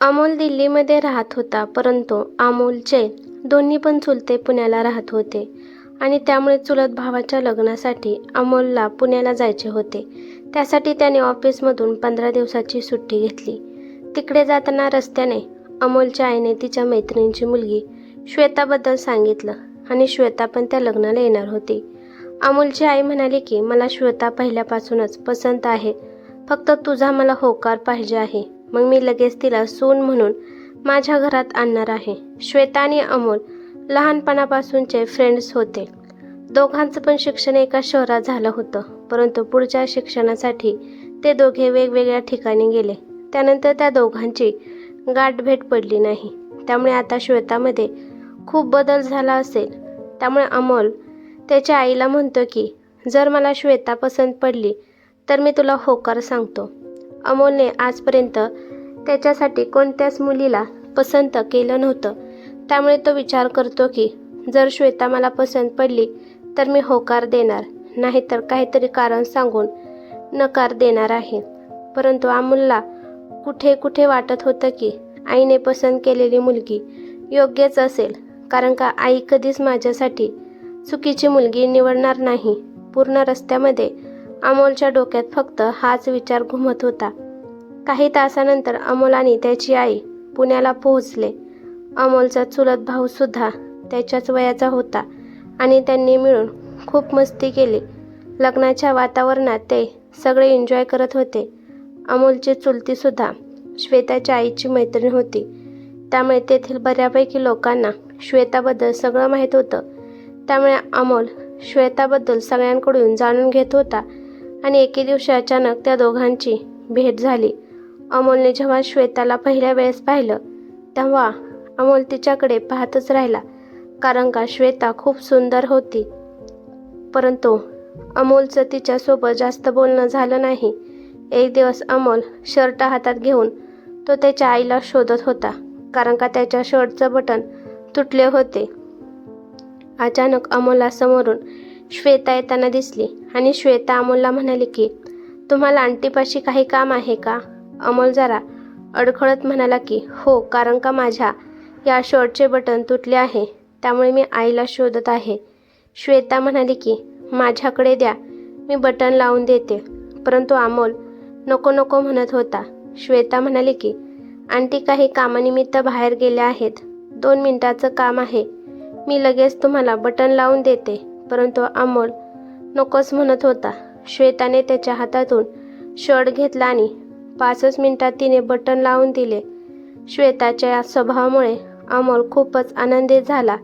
अमोल दिल्लीमध्ये राहत होता परंतु अमोलचे दोन्ही पण चुलते पुण्याला राहत होते आणि त्यामुळे चुलत भावाच्या लग्नासाठी अमोलला पुण्याला जायचे होते. त्यासाठी त्याने ऑफिसमधून पंधरा दिवसाची सुट्टी घेतली. तिकडे जाताना रस्त्याने अमोलच्या आईने तिच्या मैत्रिणीची मुलगी श्वेताबद्दल सांगितलं आणि श्वेता पण त्या लग्नाला येणार होती. अमोलची आई म्हणाली की मला श्वेता पहिल्यापासूनच पसंत आहे. फक्त तुझा मला होकार पाहिजे आहे. मग मी लगेच तिला सून म्हणून माझ्या घरात आणणार आहे. श्वेता आणि अमोल लहानपणापासूनचे फ्रेंड्स होते. दोघांचं पण शिक्षण एका शहरात झालं होतं. परंतु पुढच्या शिक्षणासाठी ते दोघे वेगवेगळ्या ठिकाणी गेले. त्यानंतर त्या दोघांची गाठभेट पडली नाही. त्यामुळे आता श्वेतामध्ये खूप बदल झाला असेल. त्यामुळे अमोल त्याच्या आईला म्हणतो की जर मला श्वेता पसंत पडली तर मी तुला होकार सांगतो. अमोलने आजपर्यंत त्याच्यासाठी कोणत्याच मुलीला पसंत केलं नव्हतं. त्यामुळे तो विचार करतो की जर श्वेता मला पसंत पडली तर मी होकार देणार नाहीतर काहीतरी कारण सांगून नकार देणार आहे. परंतु अमोलला कुठे कुठे वाटत होतं की आईने पसंत केलेली मुलगी योग्यच असेल कारण का आई कधीच माझ्यासाठी चुकीची मुलगी निवडणार नाही. पूर्ण रस्त्यामध्ये अमोलच्या डोक्यात फक्त हाच विचार घुमत होता. काही तासानंतर अमोल आणि त्याची आई पुण्याला पोहोचले. अमोलचा चुलत भाऊसुद्धा त्याच्याच वयाचा होता आणि त्यांनी मिळून खूप मस्ती केली. लग्नाच्या वातावरणात ते सगळे एन्जॉय करत होते. अमोलची चुलतीसुद्धा श्वेताच्या आईची मैत्रीण होती. त्यामुळे तेथील बऱ्यापैकी लोकांना श्वेताबद्दल सगळं माहीत होतं. त्यामुळे अमोल श्वेताबद्दल सगळ्यांकडून जाणून घेत होता. आणि एके दिवशी अचानक त्या दोघांची भेट झाली. अमोलने जेव्हा श्वेताला पहिल्या वेळेस पाहिलं तेव्हा अमोल तिच्याकडे पाहतच राहिला कारण का श्वेता खूप सुंदर होती. परंतु अमोलचं तिच्यासोबत जास्त बोलणं झालं नाही. एक दिवस अमोल शर्ट हातात घेऊन तो त्याच्या आईला शोधत होता कारण का त्याच्या शर्टचं बटन तुटले होते. अचानक अमोला समोरून श्वेता येताना दिसली आणि श्वेता अमोलला म्हणाली की तुम्हाला आंटीपाशी काही काम आहे का? अमोल जरा अडखळत म्हणाला की हो कारण का माझ्या? या शर्टचे बटन तुटले आहे त्यामुळे मी आईला शोधत आहे. श्वेता म्हणाली की माझ्याकडे द्या मी बटन लावून देते. परंतु अमोल नको नको म्हणत होता. श्वेता म्हणाली की आंटी काही कामानिमित्त बाहेर गेल्या आहेत. दोन मिनिटाचं काम आहे. मी लगेच तुम्हाला बटन लावून देते. परंतु अमोल नकोच म्हणत होता. श्वेताने त्याच्या हातातून शर्ट घेतला आणि पाचच मिनिटात तिने बटन लावून दिले. श्वेताच्या या स्वभावामुळे अमोल खूपच आनंदित झाला.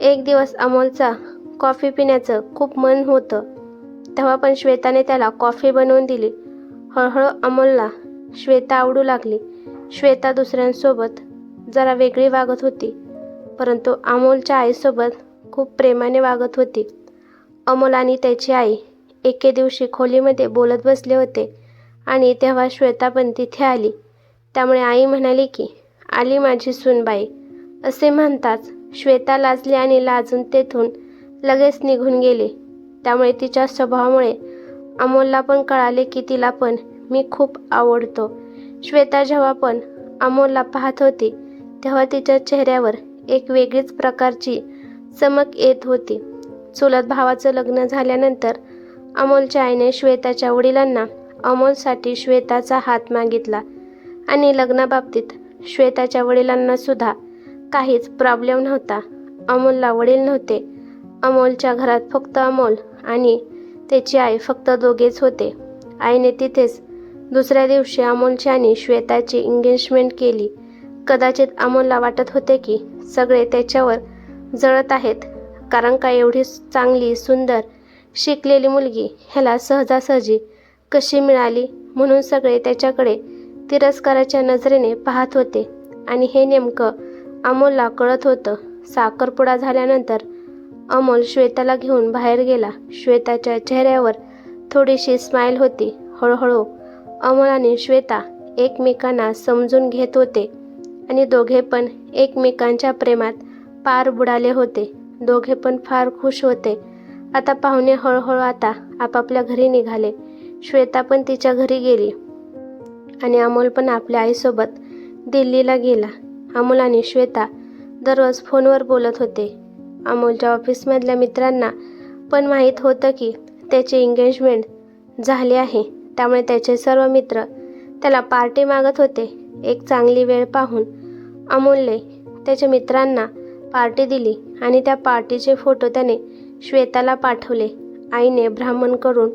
एक दिवस अमोलचा कॉफी पिण्याचं खूप मन होतं. तेव्हा पण श्वेताने त्याला कॉफी बनवून दिली. हळूहळू अमोलला श्वेता आवडू लागली. श्वेता दुसऱ्यांसोबत जरा वेगळी वागत होती. परंतु अमोलच्या आईसोबत खूप प्रेमाने वागत होती. अमोल आणि त्याची आई एके दिवशी खोलीमध्ये बोलत बसले होते आणि तेव्हा श्वेता पण तिथे आली. त्यामुळे आई म्हणाली की आली माझी सूनबाई. असे म्हणताच श्वेता लाजली आणि लाजून तेथून लगेच निघून गेली. त्यामुळे तिच्या स्वभावामुळे अमोलला पण कळाले की तिला पण मी खूप आवडतो. श्वेता जेव्हा पण अमोलला पाहत होती तेव्हा तिच्या चेहऱ्यावर एक वेगळीच प्रकारची चमक येत होती. चुलत भावाचं लग्न झाल्यानंतर अमोलच्या आईने श्वेताच्या वडिलांना अमोलसाठी श्वेताचा हात मागितला आणि लग्नाबाबतीत श्वेताच्या वडिलांना सुद्धा काहीच प्रॉब्लेम नव्हता. अमोलला वडील नव्हते. अमोलच्या घरात फक्त अमोल आणि त्याची आई फक्त दोघेच होते. आईने तिथेच दुसऱ्या दिवशी अमोलची आणि श्वेताची एंगेजमेंट केली. कदाचित अमोलला वाटत होते की सगळे त्याच्यावर जळत आहेत. कारण का एवढी चांगली सुंदर शिकलेली मुलगी ह्याला सहजासहजी कशी मिळाली म्हणून सगळे त्याच्याकडे तिरस्काराच्या नजरेने पाहत होते. आणि हे नेमकं अमोलला कळत होतं. साखरपुडा झाल्यानंतर अमोल श्वेताला घेऊन बाहेर गेला. श्वेताच्या चेहऱ्यावर थोडीशी स्माईल होती. हळूहळू अमोल आणि श्वेता एकमेकांना समजून घेत होते. आणि दोघे पण एकमेकांच्या प्रेमात पार बुडाले होते. दोघे पण फार खुश होते. आता पाहुणे हळूहळू आता आपापल्या घरी निघाले. श्वेता पण तिच्या घरी गेली. आणि अमोल पण आपल्या आईसोबत दिल्लीला गेला. अमोल आणि श्वेता दररोज फोनवर बोलत होते. अमोलच्या ऑफिसमधल्या मित्रांना पण माहीत होतं की त्याची एंगेजमेंट झाली आहे. त्यामुळे त्याचे सर्व मित्र त्याला पार्टी मागत होते. एक चांगली वेळ पाहून अमोलने त्याच्या मित्रांना पार्टी दिली आणि त्या पार्टीचे फोटो त्याने श्वेताला पाठवले. आईने ब्राह्मणकडून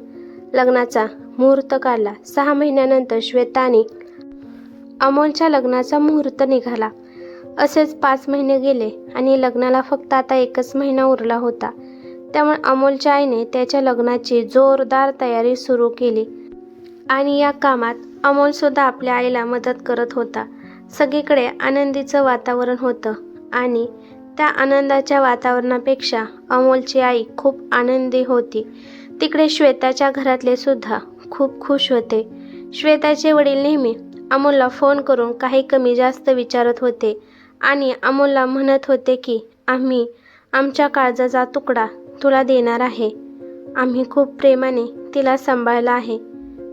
लग्नाचा मुहूर्त काढला. सहा महिन्यानंतर श्वेता आणि अमोलच्या लग्नाचा मुहूर्त निघाला. असेच पाच महिने गेले आणि लग्नाला फक्त आता एकच महिना उरला होता. त्यामुळे अमोलच्या आईने त्याच्या लग्नाची जोरदार तयारी सुरू केली आणि या कामात अमोलसुद्धा आपल्या आईला मदत करत होता. सगळीकडे आनंदीचं वातावरण होतं आणि त्या आनंदाच्या वातावरणापेक्षा अमोलची आई खूप आनंदी होती. तिकडे श्वेताच्या घरातले सुद्धा खूप खुश होते. श्वेताचे वडील नेहमी अमोलला फोन करून काही कमी जास्त विचारत होते आणि अमोलला म्हणत होते की आम्ही आमच्या काळजाचा तुकडा तुला देणार आहे. आम्ही खूप प्रेमाने तिला सांभाळलं आहे.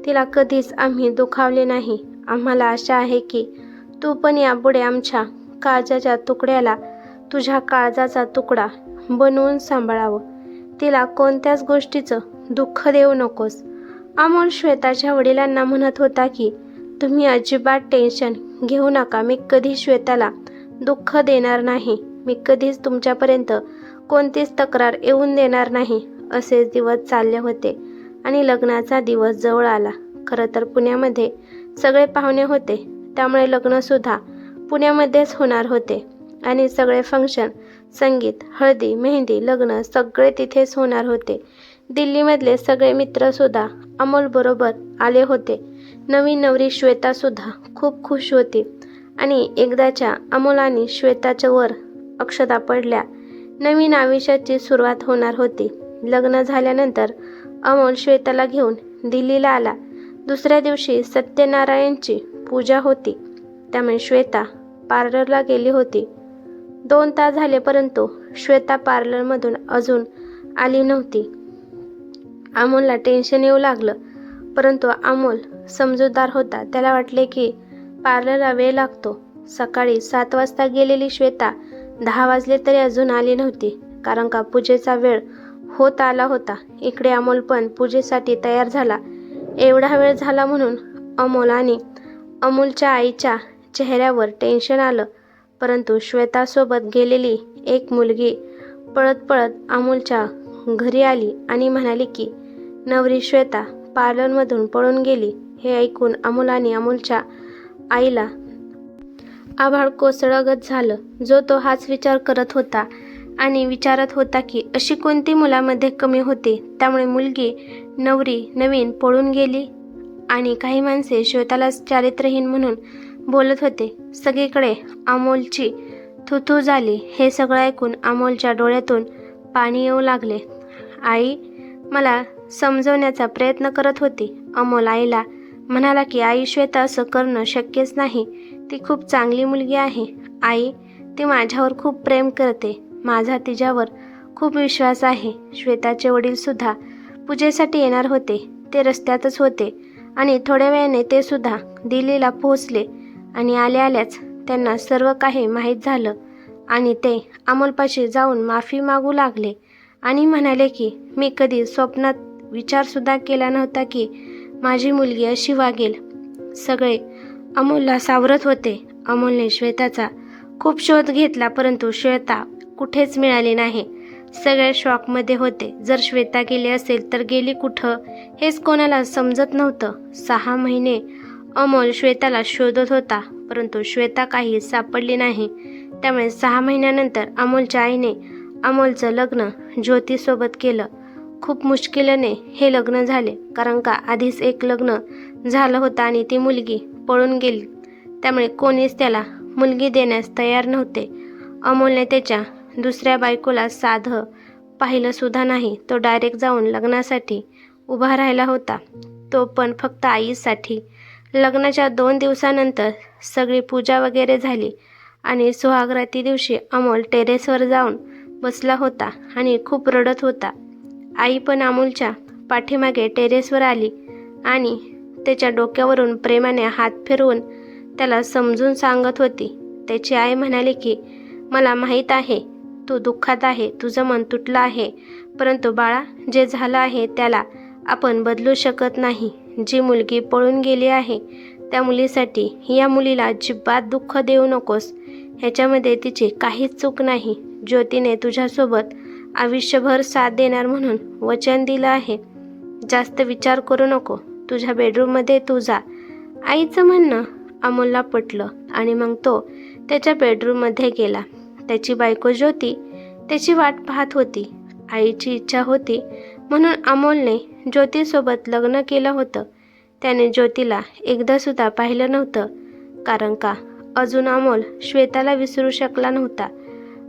तिला कधीच आम्ही दुखावले नाही. आम्हाला आशा आहे की तू पण यापुढे आमच्या काळजाच्या तुकड्याला तुझ्या काळजाचा तुकडा बनवून सांभाळावं. तिला कोणत्याच गोष्टीचं दुःख देऊ नकोस. अमोल श्वेताच्या वडिलांना म्हणत होता की तुम्ही अजिबात टेन्शन घेऊ नका. मी कधी श्वेताला दुःख देणार नाही. मी कधीच तुमच्यापर्यंत कोणतीच तक्रार येऊन देणार नाही असेच दिवस चालले होते आणि लग्नाचा दिवस जवळ आला. खरं तर पुण्यामध्ये सगळे पाहुणे होते. त्यामुळे लग्नसुद्धा पुण्यामध्येच होणार होते. आणि सगळे फंक्शन संगीत हळदी मेहंदी लग्न सगळे तिथेच होणार होते. दिल्लीमधले सगळे मित्रसुद्धा अमोलबरोबर आले होते. नवीन नवरी श्वेतासुद्धा खूप खुश होती. आणि एकदाच्या अमोल आणि श्वेताच्या वर अक्षता पडल्या. नवीन आयुष्याची सुरुवात होणार होती. लग्न झाल्यानंतर अमोल श्वेताला घेऊन दिल्लीला आला. दुसऱ्या दिवशी सत्यनारायणची पूजा होती. त्यामुळे श्वेता पार्लरला गेली होती. दोन तास झाले परंतु श्वेता पार्लरमधून अजून आली नव्हती. अमोलला टेन्शन येऊ लागलं परंतु अमोल समजूतदार होता. त्याला वाटले की पार्लरला वेळ लागतो. सकाळी सात वाजता गेलेली श्वेता दहा वाजले तरी अजून आली नव्हती कारण का पूजेचा वेळ होत आला होता. इकडे अमोल पण पूजेसाठी तयार झाला. एवढा वेळ झाला म्हणून अमोल आणि अमोलच्या आईच्या चेहऱ्यावर टेन्शन आलं. परंतु श्वेतासोबत गेलेली एक मुलगी पळत पळत अमोलच्या घरी आली आणि म्हणाली की नवरी श्वेता पार्लरमधून पळून गेली. हे ऐकून अमोल आणि अमोलच्या आईला आभाळ कोसळगत झालं. जो तो हाच विचार करत होता आणि विचारत होता की अशी कोणती मुलामध्ये कमी होते? त्यामुळे मुलगी नवरी नवीन पळून गेली? आणि काही माणसे श्वेताला चारित्रहीन म्हणून बोलत होते. सगळीकडे अमोलची थुथू झाली. हे सगळं ऐकून अमोलच्या डोळ्यातून पाणी येऊ लागले. आई मला समजवण्याचा प्रयत्न करत होती. अमोल आईला म्हणाला की आई श्वेता असं करणं शक्यच नाही. ती खूप चांगली मुलगी आहे. आई ती माझ्यावर खूप प्रेम करते. माझा तिच्यावर खूप विश्वास आहे. श्वेताचे वडीलसुद्धा पूजेसाठी येणार होते. ते रस्त्यातच होते आणि थोड्या वेळाने ते सुद्धा दिल्लीला पोहोचले. आणि आल्या आल्याच त्यांना सर्व काही माहीत झालं. आणि ते अमोलपाशी जाऊन माफी मागू लागले आणि म्हणाले की मी कधी स्वप्नात विचारसुद्धा केला नव्हता की माझी मुलगी अशी वागेल. सगळे अमोलला सावरत होते. अमोलने श्वेताचा खूप शोध घेतला परंतु श्वेता कुठेच मिळाली नाही. सगळे शॉकमध्ये होते. जर श्वेता गेली असेल तर गेली कुठं हेच कोणाला समजत नव्हतं. सहा महिने अमोल श्वेताला शोधत होता परंतु श्वेता काही सापडली नाही. त्यामुळे सहा महिन्यानंतर अमोलच्या आईने अमोलचं लग्न ज्योतीसोबत केलं. खूप मुश्किलने हे लग्न झाले कारण का आधीच एक लग्न झालं होतं आणि ती मुलगी पळून गेली. त्यामुळे कोणीच त्याला मुलगी देण्यास तयार नव्हते. अमोलने त्याच्या दुसऱ्या बायकोला साधं पाहिलंसुद्धा नाही. तो डायरेक्ट जाऊन लग्नासाठी उभा राहिला होता. तो पण फक्त आईसाठी लग्नाच्या दोन दिवसानंतर सगळी पूजा वगैरे झाली आणि सुहागराती दिवशी अमोल टेरेसवर जाऊन बसला होता आणि खूप रडत होता. आई पण अमोलच्या पाठीमागे टेरेसवर आली आणि त्याच्या डोक्यावरून प्रेमाने हात फिरवून त्याला समजून सांगत होती. त्याची आई म्हणाली की मला माहीत आहे तू दुःखात आहे तुझं मन तुटलं आहे परंतु बाळा जे झालं आहे त्याला आपण बदलू शकत नाही. जी मुलगी पळून गेली आहे त्या मुलीसाठी या मुलीला अजिबात दुःख देऊ नकोस. ह्याच्यामध्ये तिची काहीच चूक नाही. ज्योतीने तुझ्यासोबत आयुष्यभर साथ देणार म्हणून वचन दिलं आहे. जास्त विचार करू नको. तुझ्या बेडरूममध्ये तू जा. आईचं म्हणणं अमोलला पटलं आणि मग तो त्याच्या बेडरूममध्ये गेला. त्याची बायको ज्योती त्याची वाट पाहत होती. आईची इच्छा होती म्हणून अमोलने ज्योतीसोबत लग्न केलं होतं. त्याने ज्योतीला एकदासुद्धा पाहिलं नव्हतं. कारण का? अजून अमोल श्वेताला विसरू शकला नव्हता.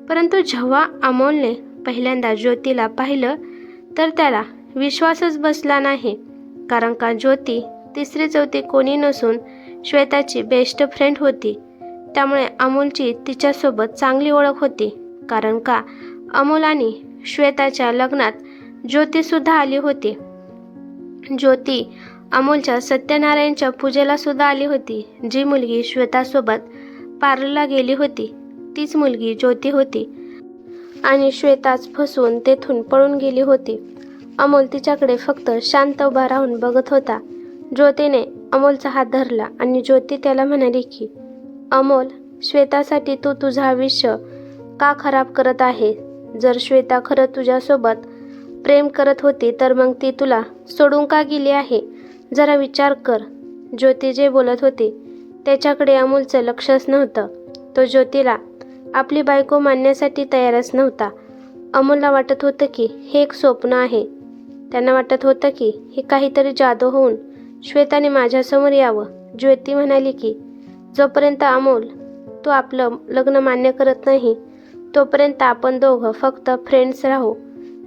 परंतु जेव्हा अमोलने पहिल्यांदा ज्योतीला पाहिलं तर त्याला विश्वासच बसला नाही. कारण का? ज्योती तिसरी चौथी कोणी नसून श्वेताची बेस्ट फ्रेंड होती. त्यामुळे अमोलची तिच्यासोबत चांगली ओळख होती. कारण का? अमोल आणि श्वेताच्या लग्नात ज्योतीसुद्धा आली होती. ज्योती अमोलच्या सत्यनारायणच्या पूजेला सुद्धा आली होती जी मुलगी श्वेतासोबत पार्लरला गेली होती. तीच मुलगी ज्योती होती. आणि श्वेताच फसवून तेथून पळून गेली होती. अमोल तिच्याकडे फक्त शांत उभा राहून बघत होता. ज्योतीने अमोलचा हात धरला आणि ज्योती त्याला म्हणाली की अमोल श्वेतासाठी तू तुझं आयुष्य का खराब करत आहे? जर श्वेता खरं तुझ्यासोबत प्रेम करत होती तर मग ती तुला सोडून का गेली आहे? जरा विचार कर. ज्योती जे बोलत होती त्याच्याकडे अमोलचं लक्षच नव्हतं. तो ज्योतीला आपली बायको मानण्यासाठी तयारच नव्हता. अमोलला वाटत होतं की हे एक स्वप्न आहे. त्यांना वाटत होतं की हे काहीतरी जादू होऊन श्वेताने माझ्यासमोर यावं. ज्योती म्हणाली की जोपर्यंत अमोल तो आपलं लग्न मान्य करत नाही तोपर्यंत आपण दोघं फक्त फ्रेंड्स राहू.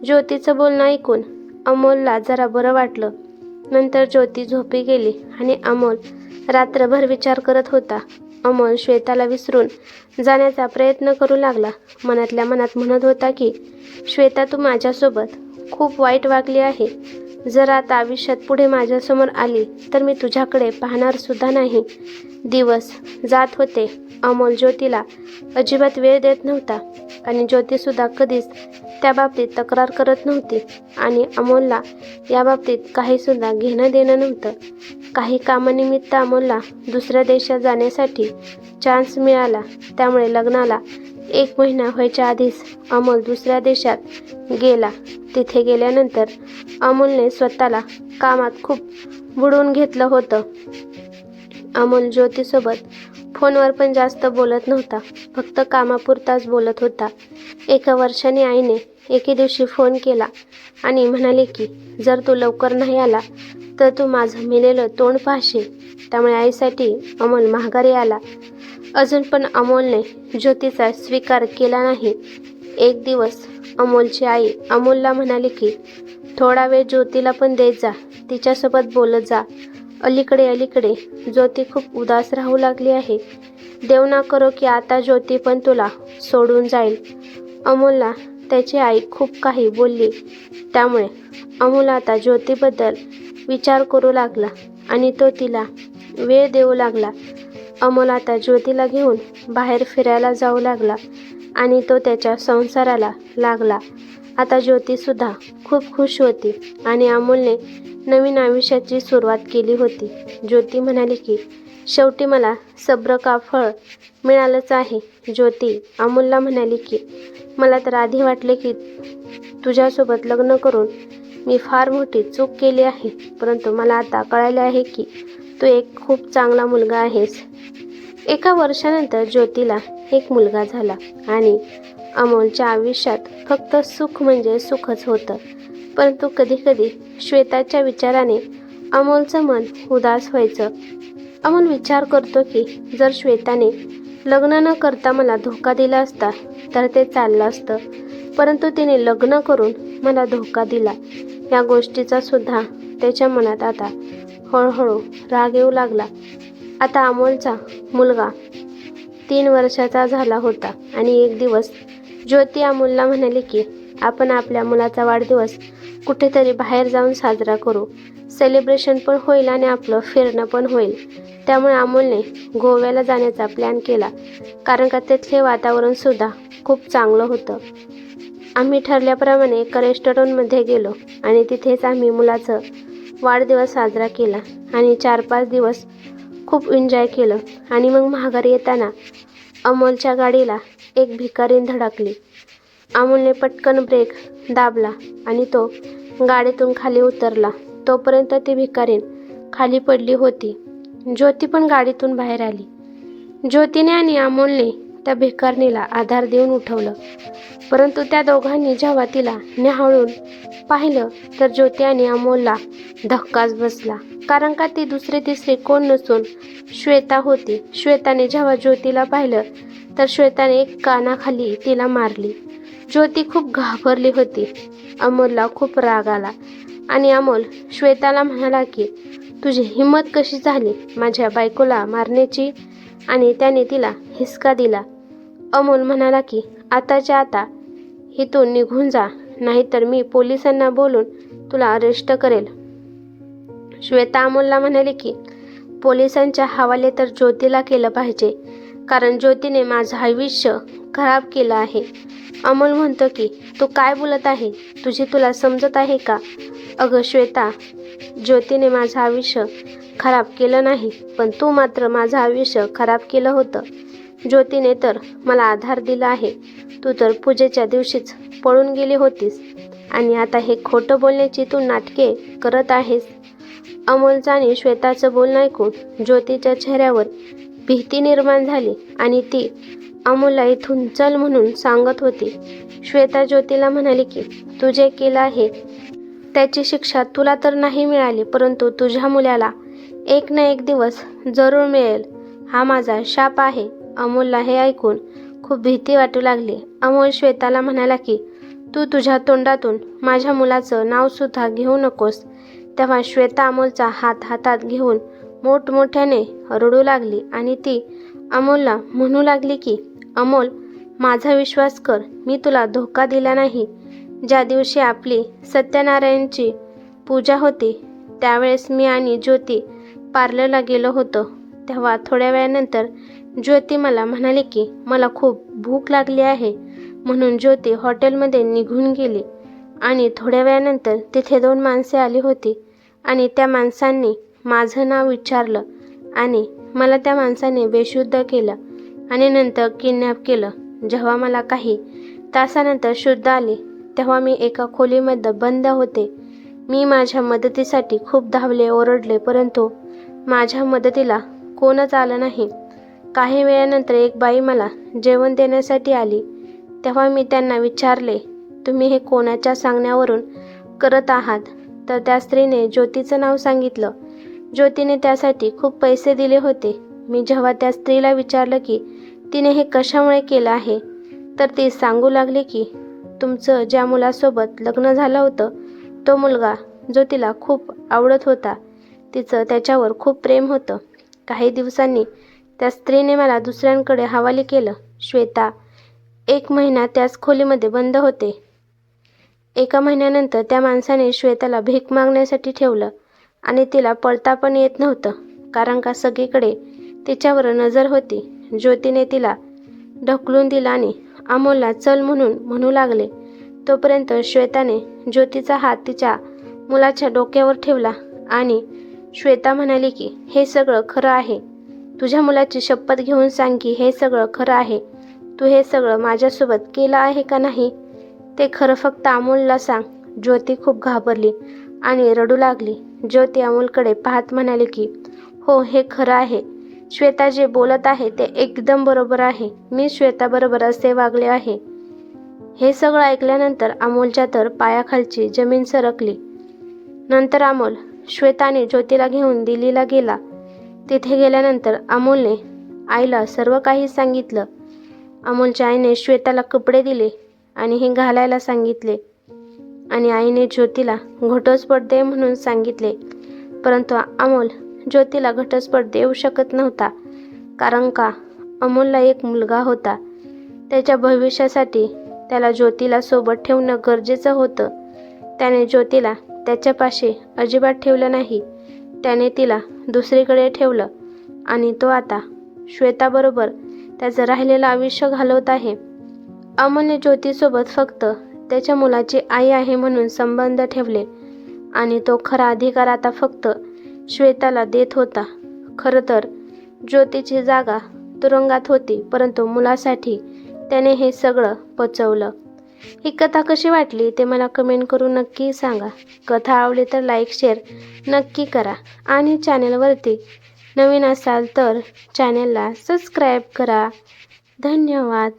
ज्योतीचं बोलणं ऐकून अमोलला जरा बरं वाटलं. नंतर ज्योती झोपी गेली आणि अमोल रात्रभर विचार करत होता. अमोल श्वेताला विसरून जाण्याचा प्रयत्न करू लागला. मनातल्या मनात म्हणत होता की श्वेता तू माझ्यासोबत खूप वाईट वागली आहे. जर आता आयुष्यात पुढे माझ्यासमोर आली तर मी तुझ्याकडे पाहणार सुद्धा नाही. दिवस जात होते. अमोल ज्योतीला अजिबात वेळ देत नव्हता आणि ज्योतीसुद्धा कधीच त्या बाबतीत तक्रार करत नव्हती आणि अमोलला या बाबतीत काहीसुद्धा घेणं देणं नव्हतं. काही कामानिमित्त अमोलला दुसऱ्या देशात जाण्यासाठी चान्स मिळाला. त्यामुळे लग्नाला एक महिना व्हायच्या आधीच अमोल दुसऱ्या देशात गेला. तिथे गेल्यानंतर अमोलने स्वतःला कामात खूप बुडवून घेतलं होतं. अमोल ज्योतीसोबत फोनवर पण जास्त बोलत नव्हता. फक्त कामापुरताच बोलत होता. एका वर्षाने आईने एके दिवशी फोन केला आणि म्हणाले की जर तू लवकर नाही आला तर तू माझं मेलेलं तोंड पाहशील. त्यामुळे आईसाठी अमोल माघारी आला. अजून पण अमोलने ज्योतीचा स्वीकार केला नाही. एक दिवस अमोलची आई अमोलला म्हणाली की थोडा वेळ ज्योतीला पण देत जा. तिच्यासोबत बोलत जा. अलीकडे अलीकडे. ज्योती खूप उदास राहू लागली आहे. देव ना करो की आता ज्योती पण तुला सोडून जाईल. अमोलला त्याची आई खूप काही बोलली. त्यामुळे अमोल आता ज्योतीबद्दल विचार करू लागला आणि तो तिला वेळ देऊ लागला. अमोल आता ज्योतीला घेऊन बाहेर फिरायला जाऊ लागला आणि तो त्याच्या संसाराला लागला. आता ज्योतीसुद्धा खूप खुश होती आणि अमोलने नवीन आयुष्याची सुरुवात केली होती. ज्योती म्हणाली की शेवटी मला सब्र का फळ मिळालंच आहे. ज्योती अमोलला म्हणाली की मला तर आधी वाटले की तुझ्यासोबत लग्न करून मी फार मोठी चूक केली आहे. परंतु मला आता कळाले आहे की तू एक खूप चांगला मुलगा आहेस एका वर्षानंतर ज्योतीला एक मुलगा झाला आणि अमोलच्या आयुष्यात फक्त सुख म्हणजे सुखच होतं. परंतु कधीकधी श्वेताच्या विचाराने अमोलचं मन उदास व्हायचं. अमोल विचार करतो की जर श्वेताने लग्न न करता मला धोका दिला असता तर ते चाललं असतं. परंतु तिने लग्न करून मला धोका दिला. या गोष्टीचा सुद्धा त्याच्या मनात आता हळूहळू राग येऊ लागला. आता अमोलचा मुलगा तीन वर्षाचा झाला होता आणि एक दिवस ज्योती अमोलला म्हणाली की आपण आपल्या मुलाचा वाढदिवस कुठेतरी बाहेर जाऊन साजरा करू. सेलिब्रेशन पण होईल आणि आपलं फिरणं पण होईल. त्यामुळे अमोलने गोव्याला जाण्याचा प्लॅन केला. कारण का तिथले वातावरणसुद्धा खूप चांगलं होतं. आम्ही ठरल्याप्रमाणे एका रेस्टॉरंटमध्ये गेलो आणि तिथेच आम्ही मुलाचं वाढदिवस साजरा केला आणि चार पाच दिवस खूप एन्जॉय केलं. आणि मग महागारी येताना अमोलच्या गाडीला एक भिकारीन धडकली. अमोलने पटकन ब्रेक दाबला आणि तो गाडीतून खाली उतरला. तोपर्यंत ती भिकारीन खाली पडली होती. ज्योती पण गाडीतून बाहेर आली. ज्योतीने आणि अमोलने त्या भिकारणीला आधार देऊन उठवलं. परंतु त्या दोघांनी जेव्हा तिला न्याहाळून पाहिलं तर ज्योती आणि अमोलला धक्काच बसला. कारण का ती दुसरी तिसरी कोण नसून श्वेता होती. श्वेताने जेव्हा ज्योतीला पाहिलं तर श्वेताने एक कानाखाली तिला मारली. ज्योती खूप घाबरली होती. अमोलला खूप राग आला. आणि अमोल श्वेताला म्हणाला की तुझी हिंमत कशी झाली? माझ्या बायकोला मारण्याची? आणि त्याने तिला हिसका दिला. अमोल म्हणाला की आताच्या आता इथून निघून जा नाहीतर मी पोलिसांना बोलून तुला अरेस्ट करेल. श्वेता अमोलला म्हणाले की पोलिसांच्या हवाले तर ज्योतीला केलं पाहिजे कारण ज्योतीने माझं आयुष्य खराब केलं आहे. अमोल म्हणतो की तू काय बोलत आहे? तुझी तुला समजत आहे का? अगं श्वेता ज्योतीने माझं आयुष्य खराब केलं नाही पण तू मात्र माझं आयुष्य खराब केलं होतं. ज्योतीने तर मला आधार दिला आहे. तू तर पूजेच्या दिवशीच पळून गेली होतीस. आणि आता हे खोटं बोलण्याची तू नाटके करत आहेस. अमोलचं आणि श्वेताचं बोलणं ऐकून ज्योतीच्या चेहऱ्यावर भीती निर्माण झाली आणि ती अमोलला इथून चल म्हणून सांगत होती. श्वेता ज्योतीला म्हणाली की तू जे केलं आहे त्याची शिक्षा तुला तर नाही मिळाली परंतु तुझ्या मुलाला एक ना एक दिवस जरूर मिळेल. हा माझा शाप आहे. अमोलला हे ऐकून खूप भीती वाटू लागली. अमोल श्वेताला म्हणाला की तू तुझ्या तोंडातून माझ्या मुलाचं नावसुद्धा घेऊ नकोस. तेव्हा श्वेता अमोलचा हात हातात घेऊन मोठमोठ्याने रडू लागली आणि ती अमोलला म्हणू लागली की अमोल माझा विश्वास कर मी तुला धोका दिला नाही. ज्या दिवशी आपली सत्यनारायणची पूजा होती त्यावेळेस मी आणि ज्योती पार्लरला गेलो होतो. तेव्हा थोड्या वेळानंतर ज्योती मला म्हणाली की मला खूप भूक लागली आहे. म्हणून ज्योती हॉटेलमध्ये निघून गेली. आणि थोड्या वेळानंतर तिथे दोन माणसे आली होती आणि त्या माणसांनी माझं नाव विचारलं आणि मला त्या माणसाने बेशुद्ध केलं आणि नंतर किडनॅप केलं. जेव्हा मला काही तासानंतर शुद्ध आले तेव्हा मी एका खोलीमध्ये बंद होते. मी माझ्या मदतीसाठी खूप धावले ओरडले परंतु माझ्या मदतीला कोणच आलं नाही. काही वेळानंतर एक बाई मला जेवण देण्यासाठी आली. तेव्हा मी त्यांना विचारले तुम्ही हे कोणाच्या सांगण्यावरून करत आहात? तर त्या स्त्रीने ज्योतीचं नाव सांगितलं. ज्योतीने त्यासाठी खूप पैसे दिले होते. मी जेव्हा त्या स्त्रीला विचारलं की तिने हे कशामुळे केलं आहे? तर ती सांगू लागली की तुमचं ज्या मुलासोबत लग्न झालं होतं तो मुलगा जो तिला खूप आवडत होता. तिचं त्याच्यावर खूप प्रेम होतं. काही दिवसांनी त्या स्त्रीने मला दुसऱ्यांकडे हवाली केलं. श्वेता एक महिना त्याच खोलीमध्ये बंद होते. एका महिन्यानंतर त्या माणसाने श्वेताला भीक मागण्यासाठी ठेवलं आणि तिला पळता पण येत नव्हतं कारण का सगळीकडे तिच्यावर नजर होती. ज्योतीने तिला ढकलून दिला आणि अमोलला चल म्हणून म्हणू लागले. तोपर्यंत श्वेताने ज्योतीचा हात तिच्या मुलाच्या डोक्यावर ठेवला आणि श्वेता म्हणाली की हे सगळं खरं आहे. तुझ्या मुलाची शपथ घेऊन सांग की हे सगळं खरं आहे. तू हे सगळं माझ्यासोबत केलं आहे का नाही? ते खरं फक्त अमोलला सांग. ज्योती खूप घाबरली आणि रडू लागली. ज्योती अमोलकडे पाहत म्हणाली की हो हे खरं आहे. श्वेता जे बोलत आहे ते एकदम बरोबर आहे. मी श्वेताबरोबर असे वागले आहे. हे सगळं ऐकल्यानंतर अमोलच्या तर पायाखालची जमीन सरकली. नंतर अमोल श्वेताने ज्योतीला घेऊन दिल्लीला गेला. तिथे गेल्यानंतर अमोलने आईला सर्व काही सांगितलं. अमोलच्या आईने श्वेताला कपडे दिले आणि हे घालायला सांगितले आणि आईने ज्योतीला घटस्फोट दे म्हणून सांगितले. परंतु अमोल ज्योतीला घटस्फोट देऊ शकत नव्हता कारण का? अमोलला एक मुलगा होता. त्याच्या भविष्यासाठी त्याला ज्योतीला सोबत ठेवणं गरजेचं होतं. त्याने ज्योतीला त्याच्यापाशी अजिबात ठेवलं नाही. त्याने तिला दुसरीकडे ठेवलं आणि तो आता श्वेताबरोबर त्याचं राहिलेलं आयुष्य घालवत आहे. अमोलने ज्योतीसोबत फक्त त्याच्या मुलाची आई आहे म्हणून संबंध ठेवले आणि तो खरा अधिकार आता फक्त श्वेताला देत होता. खरं तर ज्योतीची जागा तुरुंगात होती परंतु मुलासाठी त्याने हे सगळं पचवलं. ही कथा कशी वाटली ते मला कमेंट करून नक्की सांगा. कथा आवडली तर लाईक शेअर नक्की करा आणि चॅनलवरती नवीन असाल तर चॅनलला सबस्क्राईब करा. धन्यवाद.